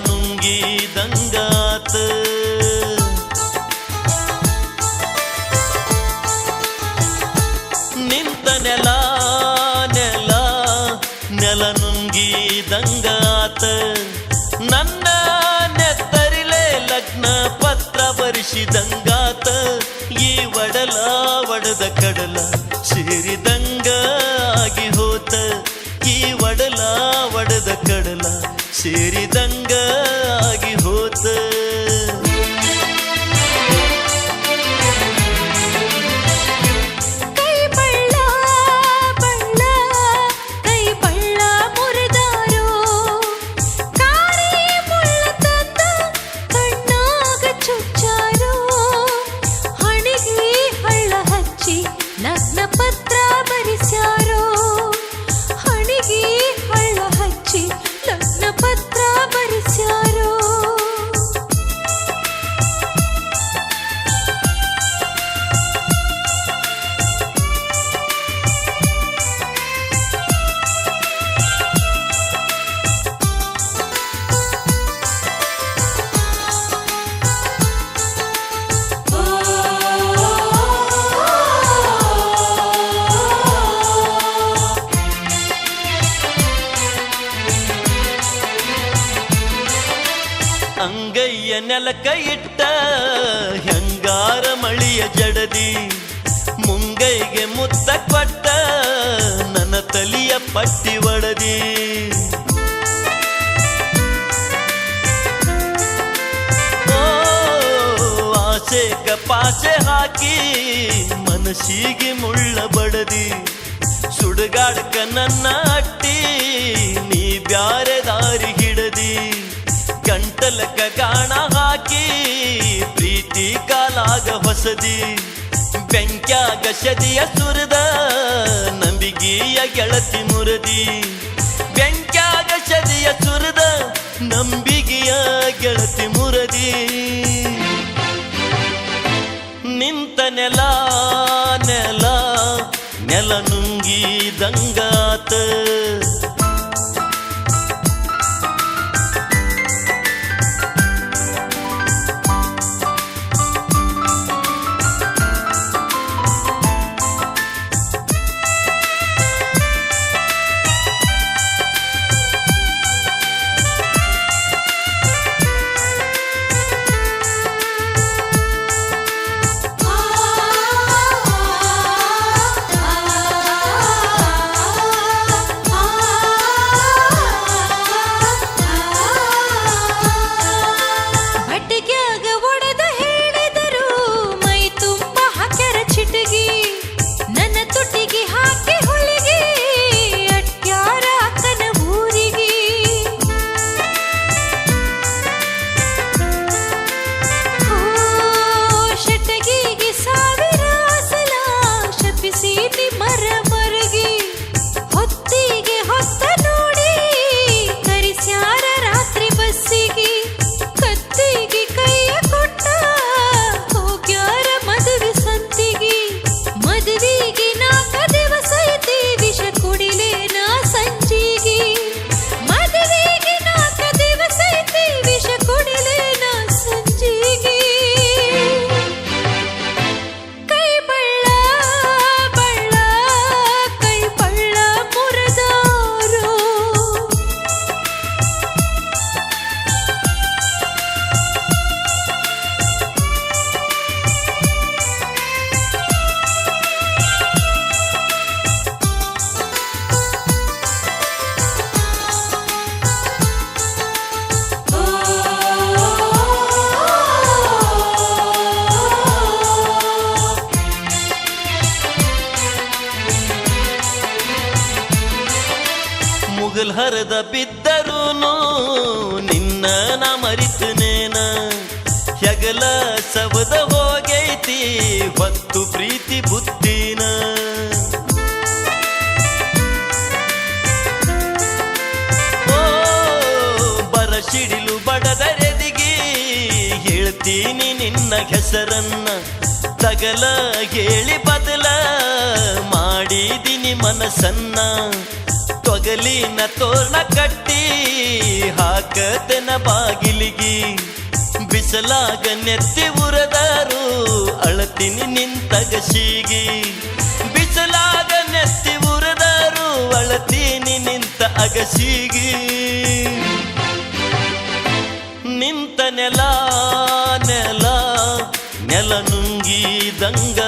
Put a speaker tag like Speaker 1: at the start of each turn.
Speaker 1: 뭉기 ಸೇರಿದಂಗ ಆಗಿ ಹೋತ. ಅಂಗಯ್ಯ ನೆಲಕ ಇಟ್ಟ ಹೆಂಗಾರ ಮಳಿಯ ಜಡದಿ, ಮುಂಗೈಗೆ ಮುತ್ತ ಕೊಟ್ಟ ನನ್ನ ತಲಿಯ ಪಟ್ಟಿ ಒಡದಿ. ಓ ಪಾಚೆ ಹಾಕಿ ಮನಸ್ಸಿಗೆ ಮುಳ್ಳ ಬಡದಿ, ಸುಡುಗಾಡ್ಕ ನನ್ನ ಅಟ್ಟಿ ನೀ ಬ್ಯಾರೆ ದಾರಿ ಹಿಡದಿ. ಗಂಟಲಕ ಗಾಣ ಹಾಕಿ, ಪ್ರೀತಿ ಕಾಲಾಗ ಹೊಸದಿ. ಬೆಂಕ್ಯಾಗ ಶದಿಯ ಸುರದ, ನಂಬಿಗೆಯ ಗೆಳತಿ ಮುರದಿ. ಬೆಂಕ್ಯಾಗ ಶದಿಯ ಸುರದ, ನಂಬಿಗೆಯ ಗೆಳತಿ ಮುರದಿ. ನಿಂತ ನೆಲ ನೆಲ ನೆಲ ನುಂಗಿದಂಗಾತ. ಮುಗಲ್ ಹರದ ಬಿದ್ದರೂನು, ನಿನ್ನ ನಾ ಮರಿತನೇನ ಹೆಗಲ ಸವದ ಹೋಗೈತಿ, ಹೊತ್ತು ಪ್ರೀತಿ ಬುದ್ಧಿನ. ಓ, ಬರ ಸಿಡಿಲು ಬಡದರೆದಿಗಿ ಹೇಳ್ತೀನಿ ನಿನ್ನ ಹೆಸರನ್ನ. ತಗಲ ಹೇಳಿ ಬದಲ ಮಾಡಿದಿನಿ ಮನಸ್ಸನ್ನ ತೊಗ ಒಗಲಿನ ತೋರಣ ಕಟ್ಟಿ, ಹಾಕತನ ಬಾಗಿಲಿಗಿ. ಬಿಸಲಾಗ ನೆತ್ತಿ ಉರದಾರು, ಅಳತಿನಿ ನಿಂತಗಶಿಗಿ ಬಿಸಲಾಗ ನೆತ್ತಿ ಉರದಾರು, ಅಳತೀನಿ ನಿಂತ ಅಗಸಿಗಿ ನಿಂತ ನೆಲ ನೆಲ ನೆಲ ನುಂಗಿದಂಗ